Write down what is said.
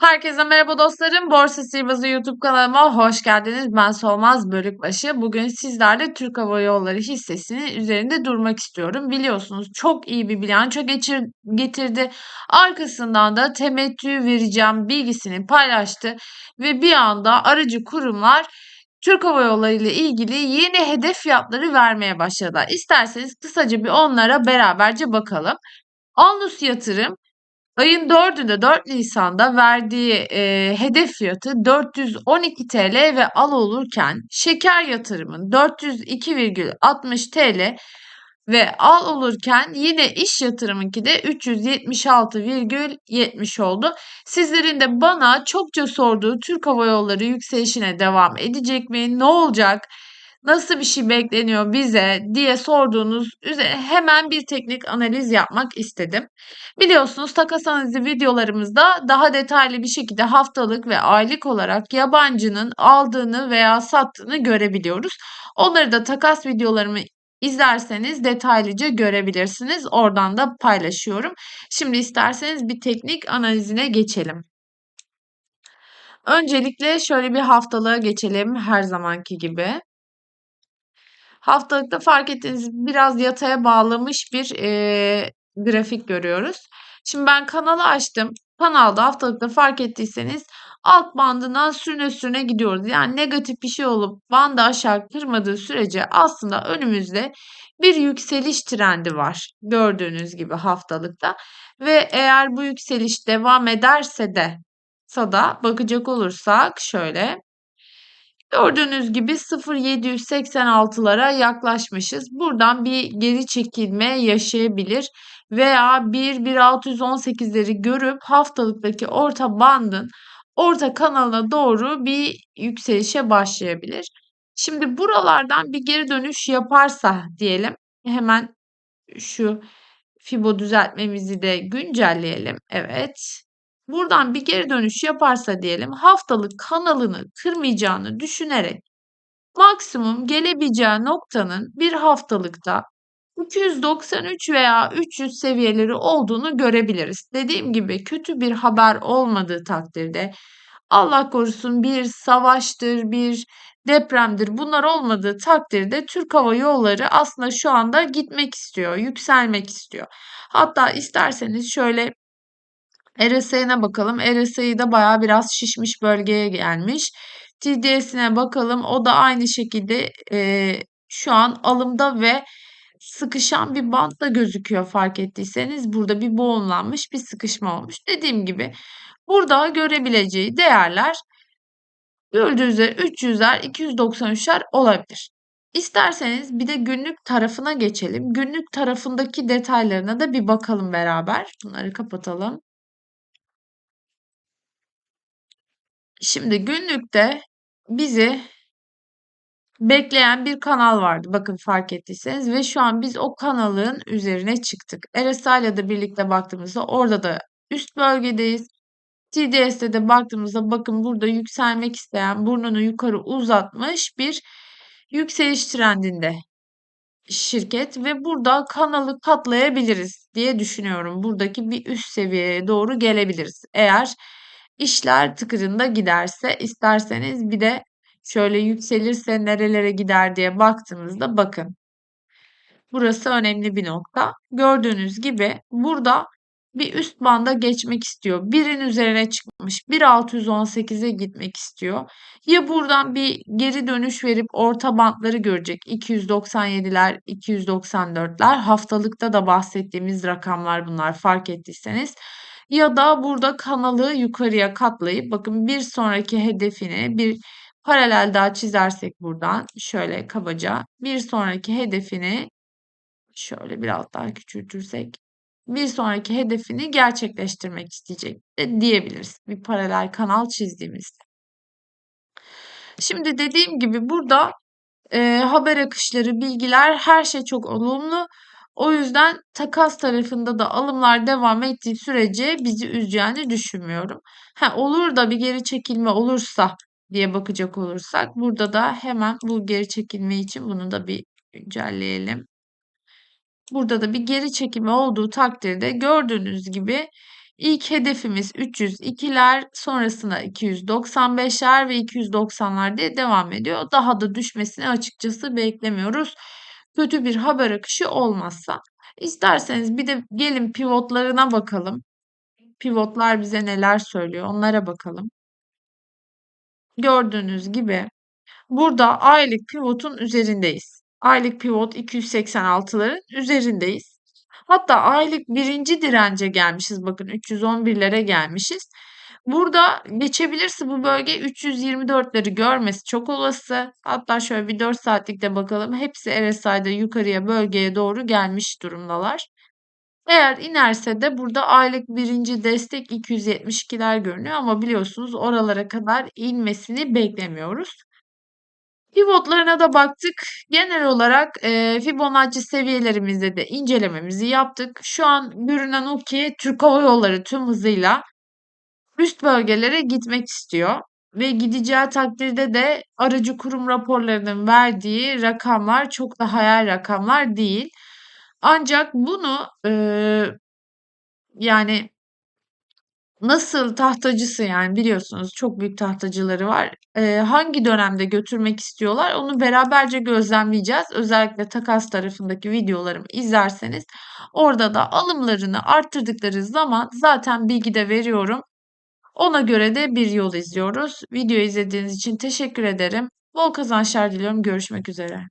Herkese merhaba dostlarım. Borsa Sihirbazı YouTube kanalıma hoş geldiniz. Ben Solmaz Bölükbaşı. Bugün sizlerle Türk Hava Yolları hissesinin üzerinde durmak istiyorum. Biliyorsunuz çok iyi bir bilanço geçir, getirdi. Arkasından da temettü vereceğim bilgisini paylaştı. Ve bir anda aracı kurumlar Türk Hava Yolları ile ilgili yeni hedef fiyatları vermeye başladılar. İsterseniz kısaca bir onlara beraberce bakalım. Alnus Yatırım Ayın 4'ünde 4 Nisan'da verdiği e, hedef fiyatı 412 TL ve al olurken şeker yatırımın 402,60 TL ve al olurken yine iş yatırımınki de 376,70 oldu. Sizlerin de bana çokça sorduğu Türk Hava Yolları yükselişine devam edecek mi? Ne olacak? Nasıl bir şey bekleniyor bize diye sorduğunuz üzere hemen bir teknik analiz yapmak istedim. Biliyorsunuz takas analizi videolarımızda daha detaylı bir şekilde haftalık ve aylık olarak yabancının aldığını veya sattığını görebiliyoruz. Onları da takas videolarımı izlerseniz detaylıca görebilirsiniz. Oradan da paylaşıyorum. Şimdi isterseniz bir teknik analizine geçelim. Öncelikle şöyle bir haftalığa geçelim her zamanki gibi. Haftalıkta fark ettiğiniz biraz yataya bağlamış bir e, grafik görüyoruz. Şimdi ben kanalı açtım. Kanalda haftalıkta fark ettiyseniz alt bandından sürüne sürüne gidiyoruz. Yani negatif bir şey olup bandı aşağı kırmadığı sürece aslında önümüzde bir yükseliş trendi var. Gördüğünüz gibi haftalıkta. Ve eğer bu yükseliş devam ederse de sada bakacak olursak şöyle Gördüğünüz gibi 0.786'lara yaklaşmışız. Buradan bir geri çekilme yaşayabilir veya 1.1618'leri görüp haftalıktaki orta bandın orta kanalına doğru bir yükselişe başlayabilir. Şimdi buralardan bir geri dönüş yaparsa diyelim hemen şu Fibo düzeltmemizi de güncelleyelim. Evet. Buradan bir geri dönüş yaparsa diyelim haftalık kanalını kırmayacağını düşünerek maksimum gelebileceği noktanın bir haftalıkta 293 veya 300 seviyeleri olduğunu görebiliriz. Dediğim gibi kötü bir haber olmadığı takdirde Allah korusun bir savaştır, bir depremdir bunlar olmadığı takdirde Türk Hava Yolları aslında şu anda gitmek istiyor, yükselmek istiyor. Hatta isterseniz şöyle RSI'ne bakalım. RSI da baya biraz şişmiş bölgeye gelmiş. TDS'ine bakalım. O da aynı şekilde e, şu an alımda ve sıkışan bir bantla gözüküyor fark ettiyseniz. Burada bir boğumlanmış bir sıkışma olmuş. Dediğim gibi burada görebileceği değerler gördüğünüz üzere 300'ler 293'ler olabilir. İsterseniz bir de günlük tarafına geçelim. Günlük tarafındaki detaylarına da bir bakalım beraber. Bunları kapatalım. Şimdi günlükte bizi bekleyen bir kanal vardı. Bakın fark ettiyseniz ve şu an biz o kanalın üzerine çıktık. RSI ile de birlikte baktığımızda orada da üst bölgedeyiz. TDS'de de baktığımızda bakın burada yükselmek isteyen burnunu yukarı uzatmış bir yükseliş trendinde şirket ve burada kanalı katlayabiliriz diye düşünüyorum. Buradaki bir üst seviyeye doğru gelebiliriz. Eğer işler tıkırında giderse isterseniz bir de şöyle yükselirse nerelere gider diye baktığımızda bakın. Burası önemli bir nokta. Gördüğünüz gibi burada bir üst banda geçmek istiyor. Birin üzerine çıkmış. 1.618'e gitmek istiyor. Ya buradan bir geri dönüş verip orta bantları görecek. 297'ler, 294'ler. Haftalıkta da bahsettiğimiz rakamlar bunlar fark ettiyseniz. Ya da burada kanalı yukarıya katlayıp bakın bir sonraki hedefini bir paralel daha çizersek buradan şöyle kabaca bir sonraki hedefini şöyle biraz daha küçültürsek bir sonraki hedefini gerçekleştirmek isteyecek de diyebiliriz. Bir paralel kanal çizdiğimizde. Şimdi dediğim gibi burada e, haber akışları, bilgiler her şey çok olumlu. O yüzden takas tarafında da alımlar devam ettiği sürece bizi üzeceğini düşünmüyorum. Ha, olur da bir geri çekilme olursa diye bakacak olursak burada da hemen bu geri çekilme için bunu da bir güncelleyelim. Burada da bir geri çekimi olduğu takdirde gördüğünüz gibi İlk hedefimiz 302'ler, sonrasında 295'ler ve 290'lar diye devam ediyor. Daha da düşmesini açıkçası beklemiyoruz. Kötü bir haber akışı olmazsa. İsterseniz bir de gelin pivotlarına bakalım. Pivotlar bize neler söylüyor onlara bakalım. Gördüğünüz gibi burada aylık pivotun üzerindeyiz. Aylık pivot 286'ların üzerindeyiz. Hatta aylık birinci dirence gelmişiz. Bakın 311'lere gelmişiz. Burada geçebilirse bu bölge 324'leri görmesi çok olası. Hatta şöyle bir 4 saatlikte bakalım. Hepsi RSI'de yukarıya bölgeye doğru gelmiş durumdalar. Eğer inerse de burada aylık birinci destek 272'ler görünüyor ama biliyorsunuz oralara kadar inmesini beklemiyoruz. Pivotlarına da baktık. Genel olarak e, Fibonacci seviyelerimizde de incelememizi yaptık. Şu an görünen o ki Türk Hava Yolları tüm hızıyla üst bölgelere gitmek istiyor. Ve gideceği takdirde de aracı kurum raporlarının verdiği rakamlar çok da hayal rakamlar değil. Ancak bunu e, yani nasıl tahtacısı yani biliyorsunuz çok büyük tahtacıları var. Eee, hangi dönemde götürmek istiyorlar onu beraberce gözlemleyeceğiz. Özellikle takas tarafındaki videolarımı izlerseniz orada da alımlarını arttırdıkları zaman zaten bilgi de veriyorum. Ona göre de bir yol izliyoruz. Video izlediğiniz için teşekkür ederim. Bol kazançlar diliyorum. Görüşmek üzere.